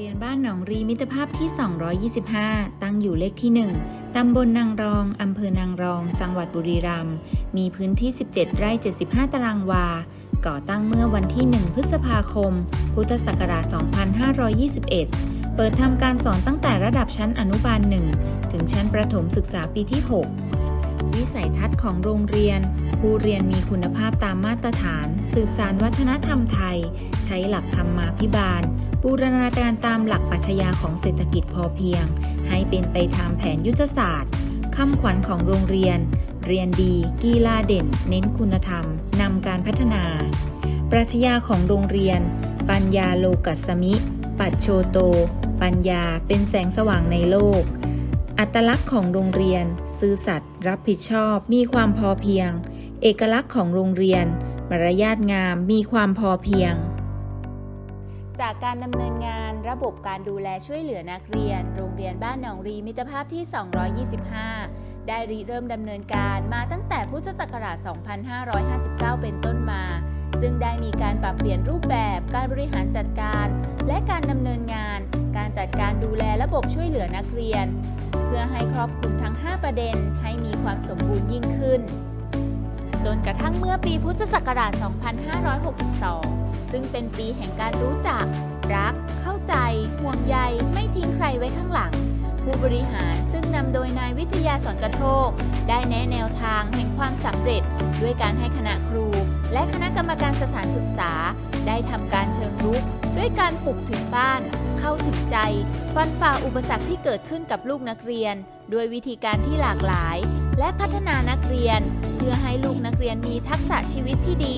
เรียนบ้านหนองรีมิตรภาพที่ 225 ตั้งอยู่เลขที่ 1 ตำบลนางรอง อำเภอนางรอง จังหวัดบุรีรัมย์ มีพื้นที่ 17 ไร่ 75 ตารางวา ก่อตั้งเมื่อวันที่ 1 พฤษภาคม พุทธศักราช 2521 เปิดทำการสอนตั้งแต่ระดับชั้นอนุบาล 1 ถึงชั้นประถมศึกษาปีที่ 6 วิสัยทัศน์ของโรงเรียนผู้เรียนมีคุณภาพตามมาตรฐาน สืบสารวัฒนธรรมไทย ใช้หลักธรรมาภิบาล บูรณาการตามหลักปรัชญาของเศรษฐกิจพอเพียง ให้เป็นไปตามแผนยุทธศาสตร์คำขวัญของโรงเรียน เรียนดี กีฬาเด่น เน้นคุณธรรม นำการพัฒนา ปรัชญาของโรงเรียน ปัญญาโลกัสสมิ ปัจโชโต ปัญญาเป็นแสงสว่างในโลก อัตลักษณ์ของโรงเรียน ซื่อสัตย์รับผิดชอบ มีความพอเพียง เอกลักษณ์ของโรงเรียน มารยาทงาม มีความพอเพียง จากการดำเนินงานระบบการดูแลช่วยเหลือนักเรียน โรงเรียนบ้านหนองรีมิตรภาพที่ 225 ได้ริเริ่มดำเนินการมาตั้งแต่พุทธศักราช 2559 เป็นต้นมา ซึ่งได้มีการปรับเปลี่ยนรูปแบบการบริหารจัดการ และการดำเนินงาน การจัดการดูแลระบบช่วยเหลือนักเรียน เพื่อให้ครอบคลุมทั้ง 5 ประเด็นให้มีความสมบูรณ์ยิ่งขึ้น จนกระทั่งเมื่อปีพุทธศักราช 2562 ซึ่งเป็นปีแห่งการรู้จัก รัก เข้าใจ ห่วงใย ไม่ทิ้งใครไว้ข้างหลัง ผู้บริหารซึ่งนำโดยนายวิทยาสอนกระโทก ได้แนะแนวทางแห่งความสำเร็จ ด้วยการให้คณะครู และคณะกรรมการสถานศึกษา ได้ทำการเชิงรุก ด้วยการปลุกถึงบ้าน เข้าถึงใจ ฟันฝ่าอุปสรรคที่เกิดขึ้นกับลูกนักเรียน ด้วยวิธีการที่หลากหลาย และพัฒนานักเรียน พื่อให้ลูกนักเรียนมีทักษะชีวิตที่ดี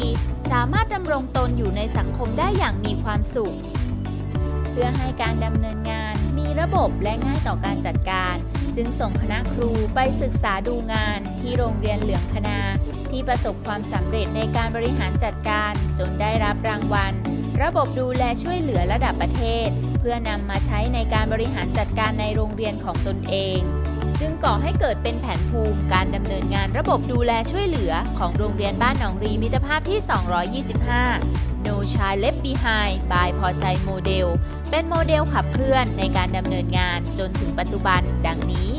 สามารถดำรงตนอยู่ในสังคมได้อย่างมีความสุข เพื่อให้การดำเนินงานมีระบบและง่ายต่อการจัดการ จึงส่งคณะครูไปศึกษาดูงานที่โรงเรียนเหลืองคณา ที่ประสบความสำเร็จในการบริหารจัดการ จนได้รับรางวัล ระบบดูแลช่วยเหลือระดับประเทศ เพื่อนำมาใช้ในการบริหารจัดการในโรงเรียนของตนเอง จึงก่อให้เกิดเป็นแผนภูมิการดำเนินงานระบบดูแลช่วยเหลือของโรงเรียนบ้านหนองรีมิตรภาพที่ 225 No Child Left Behind by พอใจโมเดล เป็นโมเดลขับเคลื่อนในการดำเนินงานจนถึงปัจจุบันดังนี้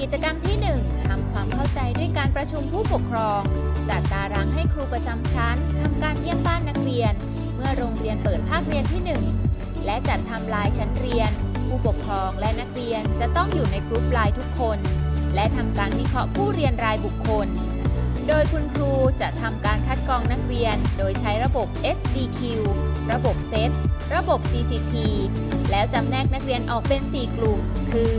กิจกรรมที่ 1ทำความเข้าใจด้วยการประชุมผู้ปกครอง จัดตารางให้ครูประจำชั้นทำการเยี่ยมบ้านนักเรียน เมื่อโรงเรียนเปิดภาคเรียนที่ 1 และจัดทำลายชั้นเรียน ผู้ปกครองและนักเรียนจะต้องอยู่ในกลุ่มไลน์ทุกคน และทำการวิเคราะห์ผู้เรียนรายบุคคล โดยคุณครูจะทำการคัดกรองนักเรียน โดยใช้ระบบ SDQ ระบบเซตระบบ CCT แล้วจำแนกนักเรียนออกเป็น 4 กลุ่ม คือ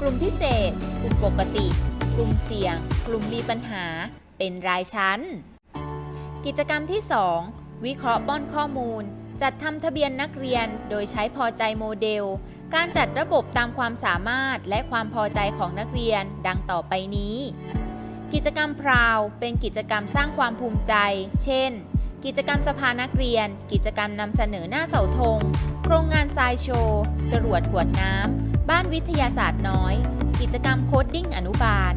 กลุ่มพิเศษ กลุ่มปกติ กลุ่มเสี่ยง กลุ่มมีปัญหา เป็นรายชั้น กิจกรรมที่ 2 วิเคราะห์ป้อนข้อมูล จัดทำทะเบียนนักเรียนโดยใช้พอใจโมเดล การจัดระบบตามความสามารถและความพอใจของนักเรียนดังต่อไปนี้ กิจกรรมพราวเป็นกิจกรรมสร้างความภูมิใจ เช่น กิจกรรมสภานักเรียน กิจกรรมนำเสนอหน้าเสาธง โครงงานทรายโชว์จรวดขวดน้ำ บ้านวิทยาศาสตร์น้อย กิจกรรมโคดดิ้งอนุบาล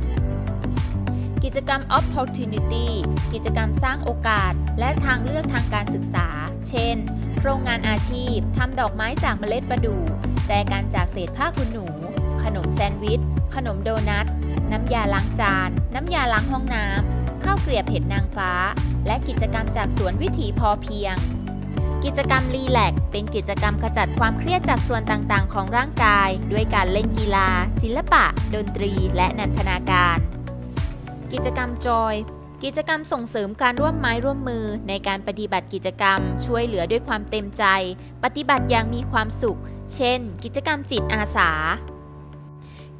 กิจกรรม Opportunity กิจกรรมสร้างโอกาส และทางเลือกทางการศึกษา เช่น โครงงานอาชีพทำดอกไม้จากเมล็ดประดู่แจกันจากเศษผ้าคุณหนู ขนมแซนด์วิช ขนมโดนัท น้ำยาล้างจาน น้ำยาล้างห้องน้ำข้าวเกลียบเห็ดนางฟ้า และกิจกรรมจากสวนวิถีพอเพียง กิจกรรมรีแลกเป็นกิจกรรมขจัดความเครียดจากส่วนต่างๆ ของร่างกาย ด้วยการเล่นกีฬา ศิลปะ ดนตรี และนันทนาการ กิจกรรมจอย กิจกรรมส่งเสริมการร่วมไม้ร่วมมือในการปฏิบัติกิจกรรม ช่วยเหลือด้วยความเต็มใจ ปฏิบัติอย่างมีความสุข เช่น กิจกรรมจิตอาสา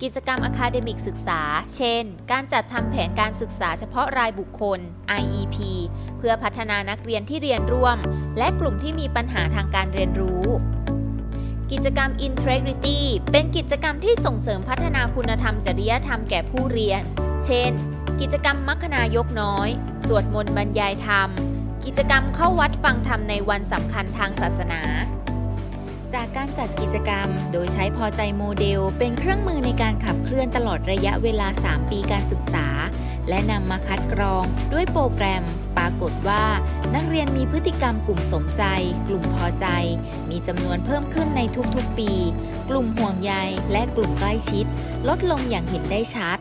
กิจกรรมอะคาเดมิกศึกษา เช่น การจัดทำแผนการศึกษาเฉพาะรายบุคคล IEP เพื่อพัฒนานักเรียนที่เรียนร่วม และกลุ่มที่มีปัญหาทางการเรียนรู้กิจกรรม Integrity เป็นกิจกรรมที่ส่งเสริมพัฒนาคุณธรรมจริยธรรมแก่ผู้เรียน เช่น กิจกรรมมัคคณายกน้อย สวดมนต์บรรยายธรรม กิจกรรมเข้าวัดฟังธรรมในวันสำคัญทางศาสนา จากการจัดกิจกรรมโดยใช้พอใจโมเดล เป็นเครื่องมือในการขับเคลื่อนตลอดระยะเวลา 3 ปีการศึกษา และนำมาคัดกรองด้วยโปรแกรม ปรากฏว่า นักเรียนมีพฤติกรรมกลุ่มสมใจ กลุ่มพอใจ มีจำนวนเพิ่มขึ้นในทุกๆปี กลุ่มห่วงใยและกลุ่มใกล้ชิด ลดลงอย่างเห็นได้ชัด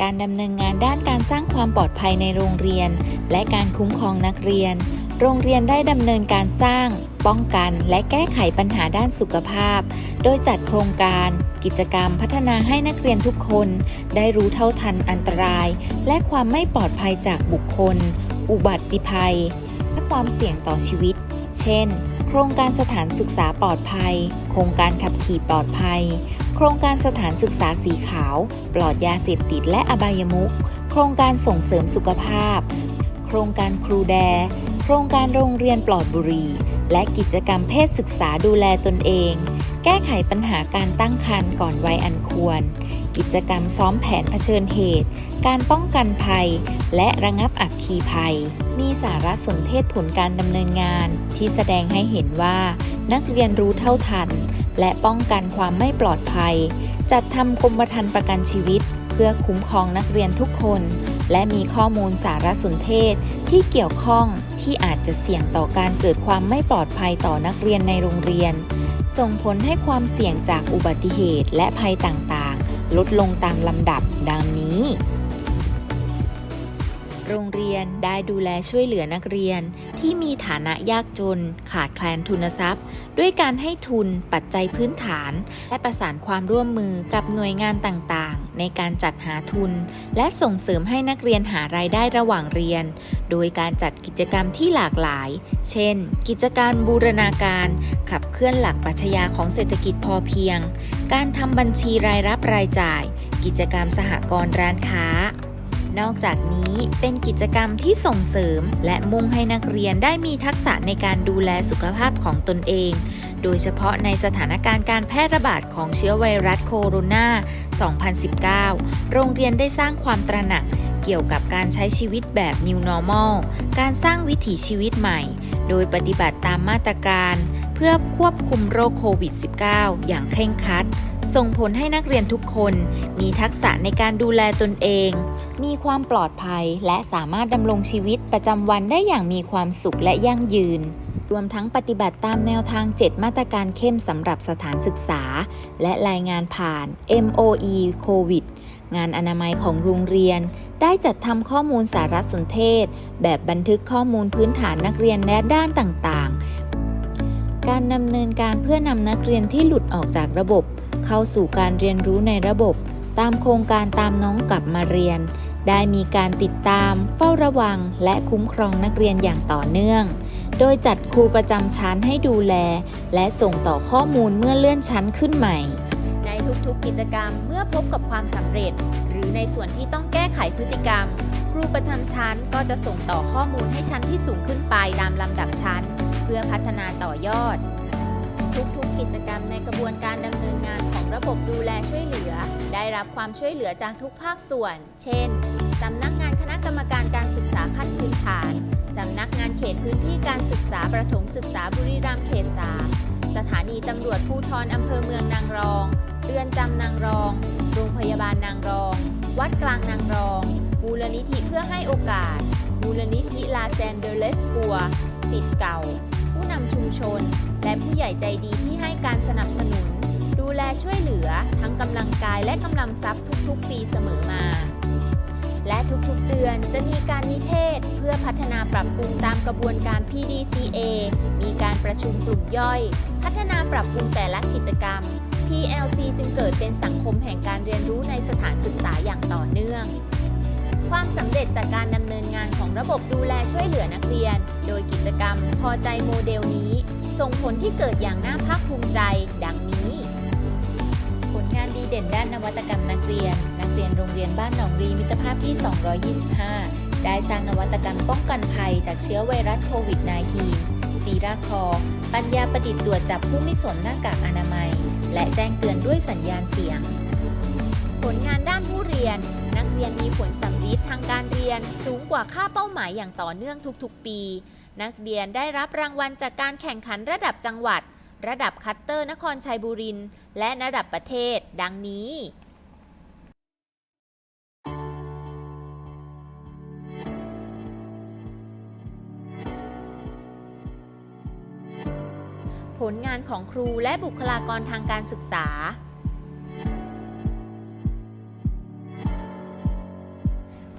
การดำเนินงานด้านการสร้างความปลอดภัยในโรงเรียน และการคุ้มครองนักเรียน โรงเรียนได้ดำเนินการสร้าง ป้องกัน และแก้ไขปัญหาด้านสุขภาพ โดยจัดโครงการ กิจกรรมพัฒนาให้นักเรียนทุกคน ได้รู้เท่าทันอันตราย และความไม่ปลอดภัยจากบุคคล อุบัติภัย และความเสี่ยงต่อชีวิต เช่น โครงการสถานศึกษาปลอดภัย โครงการขับขี่ปลอดภัย ครงการสถานศึกษาสีขาว ปลอดยาเสพติดและอบายมุข โครงการส่งเสริมสุขภาพ โครงการครูแด โครงการโรงเรียนปลอดบุหรี่ และกิจกรรมเพศศึกษาดูแลตนเอง แก้ไขปัญหาการตั้งครรภ์ก่อนวัยอันควร กิจกรรมซ้อมแผนเผชิญเหตุ การป้องกันภัย และระงับอัคคีภัย มีสารสนเทศผลการดำเนินงาน ที่แสดงให้เห็นว่า นักเรียนรู้เท่าทัน และป้องกันความไม่ปลอดภัย จัดทำกรมธรรม์ประกันชีวิต เพื่อคุ้มครองนักเรียนทุกคน และมีข้อมูลสารสนเทศที่เกี่ยวข้องที่อาจจะเสี่ยงต่อการเกิดความไม่ปลอดภัยต่อนักเรียนในโรงเรียน ส่งผลให้ความเสี่ยงจากอุบัติเหตุและภัยต่างๆ ลดลงตามลำดับดังนี้ โรงเรียนได้ดูแลช่วยเหลือนักเรียนที่มีฐานะยากจน ขาดแคลนทุนทรัพย์ ด้วยการให้ทุนปัจจัยพื้นฐาน และประสานความร่วมมือกับหน่วยงานต่างๆ ในการจัดหาทุน และส่งเสริมให้นักเรียนหารายได้ระหว่างเรียน โดยการจัดกิจกรรมที่หลากหลาย เช่น กิจการบูรณาการ ขับเคลื่อนหลักปรัชญาของเศรษฐกิจพอเพียง การทำบัญชีรายรับรายจ่าย กิจกรรมสหกรณ์ร้านค้า นอกจากนี้เป็นกิจกรรมที่ส่งเสริม และมุ่งให้นักเรียนได้มีทักษะในการดูแลสุขภาพของตนเอง โดยเฉพาะในสถานการณ์การแพร่ระบาดของเชื้อไวรัสโคโรนา 2019 โรงเรียนได้สร้างความตระหนักเกี่ยวกับการใช้ชีวิตแบบ New Normal การสร้างวิถีชีวิตใหม่ โดยปฏิบัติตามมาตรการ พื่อควบคุมโรคโควิด -19 อย่างเคร่งครัด ส่งผลให้นักเรียนทุกคนมีทักษะในการดูแลตนเอง มีความปลอดภัยและสามารถดำรงชีวิตประจำวันได้อย่างมีความสุขและยั่งยืน รวมทั้งปฏิบัติตามแนวทาง 7 มาตรการเข้มสำหรับสถานศึกษา และรายงานผ่าน MOE โควิดงานอนามัยของโรงเรียน ได้จัดทำข้อมูลสารสนเทศ แบบบันทึกข้อมูลพื้นฐานนักเรียนและด้านต่าง การดำเนินการเพื่อนำนักเรียนที่หลุดออกจากระบบ เข้าสู่การเรียนรู้ในระบบ ตามโครงการตามน้องกลับมาเรียน ได้มีการติดตาม เฝ้าระวัง และคุ้มครองนักเรียนอย่างต่อเนื่อง โดยจัดครูประจำชั้นให้ดูแล และส่งต่อข้อมูลเมื่อเลื่อนชั้นขึ้นใหม่ ในทุกๆกิจกรรมเมื่อพบกับความสำเร็จ รือในส่วนที่ต้องแก้ไขพฤติกรรม ครูประจำชั้นก็จะส่งต่อข้อมูลให้ชั้นที่สูงขึ้นไปตามลำดับชั้น เพื่อพัฒนาต่อยอด ทุกๆกิจกรรมในกระบวนการดำเนินงานของระบบดูแลช่วยเหลือ ได้รับความช่วยเหลือจากทุกภาคส่วน เช่นสำนักงานคณะกรรมการการศึกษาขั้นพื้นฐานสำนักงานเขตพื้นที่การศึกษาประถมศึกษาบุรีรัมย์เขตสามสถานีตำรวจภูธรอำเภอเมืองนางรอง เรือนจำนางรอง โรงพยาบาลนางรอง กลางนางรอง มูลนิธิเพื่อให้โอกาส มูลนิธิลาแซนเดเลสปัวสิทธิ์เก่า ผู้นำชุมชน และผู้ใหญ่ใจดีที่ให้การสนับสนุน ดูแลช่วยเหลือทั้งกำลังกายและกำลังทรัพย์ทุกๆ ปีเสมอมา และทุกๆเดือนจะมีการนิเทศเพื่อพัฒนาปรับปรุงตามกระบวนการ PDCA มีการประชุมกลุ่มย่อย พัฒนาปรับปรุงแต่ละกิจกรรม PLC จึงเกิดเป็นสังคมแห่งการเรียนรู้ในสถานศึกษาอย่างต่อเนื่อง ความสำเร็จจากการดำเนินงานของระบบดูแลช่วยเหลือนักเรียน โดยกิจกรรมพอใจโมเดลนี้ ส่งผลที่เกิดอย่างน่าภาคภูมิใจ ดังนี้ ผลงานดีเด่นด้านนวัตกรรมนักเรียน นักเรียนโรงเรียนบ้านหนองรีมิตรภาพที่ 225 ได้สร้างนวัตกรรมป้องกันภัยจากเชื้อไวรัสโควิด -19 ซีราคอ ปัญญาประดิษฐ์ตรวจจับผู้ไม่สวมหน้ากากอนามัย และแจ้งเตือนด้วยสัญญาณเสียง ผลงานด้านผู้เรียน นักเรียนมีผลสัมฤทธิ์ทางการเรียนสูงกว่าค่าเป้าหมายอย่างต่อเนื่องทุกๆ ปี นักเรียนได้รับรางวัลจากการแข่งขันระดับจังหวัด ระดับคัตเตอร์นครชัยบุรีและระดับประเทศ ดังนี้ ผลงานของครูและบุคลากรทางการศึกษา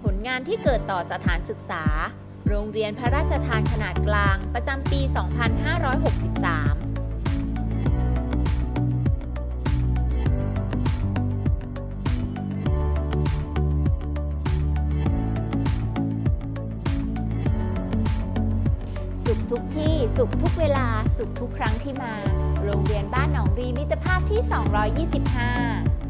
ผลงานที่เกิดต่อสถานศึกษา โรงเรียนพระราชทานขนาดกลางประจำปี 2563สุขทุกที่ สุขทุก สุขทุกครั้งที่มา โรงเรียนบ้านหนองรีมิตรภาพที่ 225